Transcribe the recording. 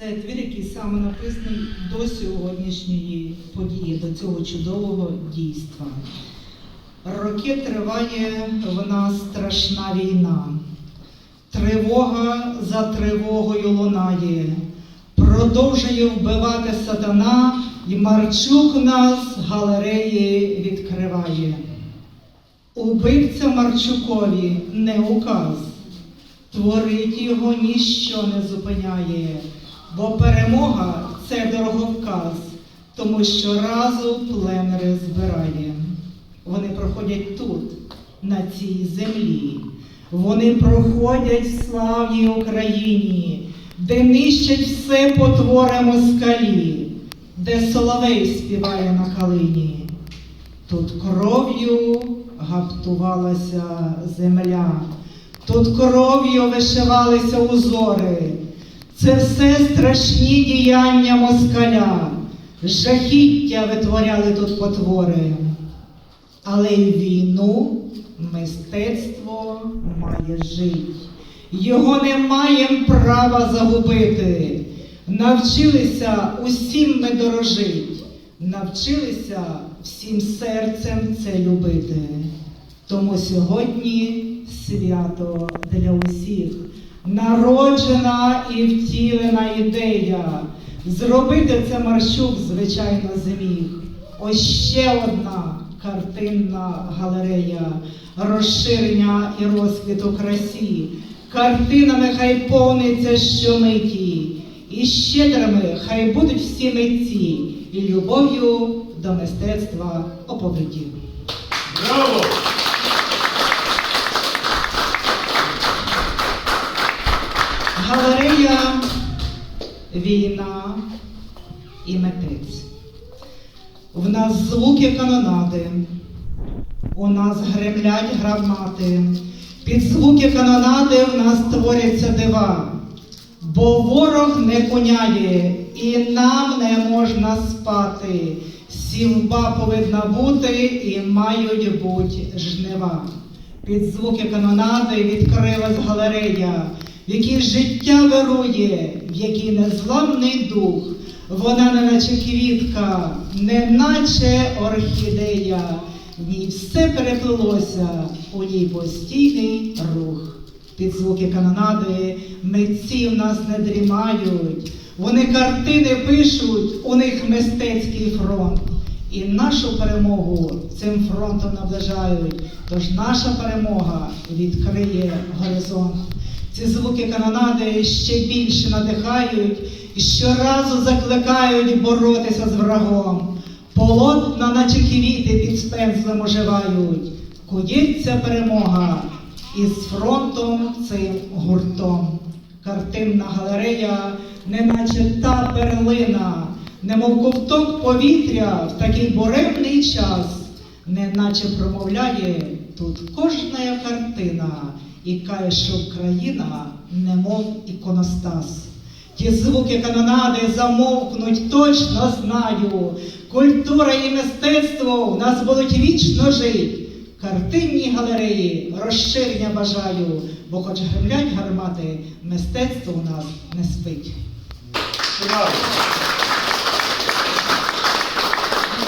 Це твір, який саме написаний до сьогоднішньої події, до цього чудового дійства. Роки триває в нас страшна війна. Тривога за тривогою лунає. Продовжує вбивати сатана, і Марчук нас галереї відкриває. Убивця Марчукові не указ, творить його ніщо не зупиняє, бо перемога це дороговказ, тому що разу племери збирає. Вони проходять тут, на цій землі. Вони проходять в славній Україні, де нищать все потвори москалі, де соловей співає на калині. Тут кров'ю гаптувалася земля, тут кров'ю вишивалися узори. Це все страшні діяння москаля, жахіття витворяли тут потвори. Але й війну мистецтво має жити. Його не маєм права загубити. Навчилися усім ми дорожить, навчилися всім серцем це любити. Тому сьогодні свято для усіх, народжена і втілена ідея. Зробити це Марщук, звичайно, зміг. Ось ще одна картинна галерея, розширення і розквіт у красі. Картинами хай повниться щомиті, і щедрими хай будуть всі митці, і любов'ю до мистецтва оповиті. Браво! Галерея, війна і митець. В нас звуки канонади, у нас гремлять гранати. Під звуки канонади в нас творяться дива, бо ворог не коняє, і нам не можна спати. Сівба повинна бути і мають бути жнива. Під звуки канонади відкрилась галерея, в життя вирує, в якій незламний дух. Вона не наче квітка, не наче орхідея. В ній все переплилося, у ній постійний рух. Під звуки канонади митці в нас не дрімають. Вони картини пишуть, у них мистецький фронт. І нашу перемогу цим фронтом наближають. Тож наша перемога відкриє горизонт. Ці звуки канонади ще більше надихають і щоразу закликають боротися з врагом. Полотна, наче квіти під спензлем оживають. Кується перемога із фронтом цим гуртом. Картинна галерея, неначе та перлина, немов ковток повітря в такий буремний час, неначе промовляє тут кожна картина, і каже, що Україна, немов іконостас. Ті звуки канонади замовкнуть, точно знаю. Культура і мистецтво в нас будуть вічно жить. Картинні галереї розширення бажаю, бо хоч гремлять гармати, мистецтво у нас не спить.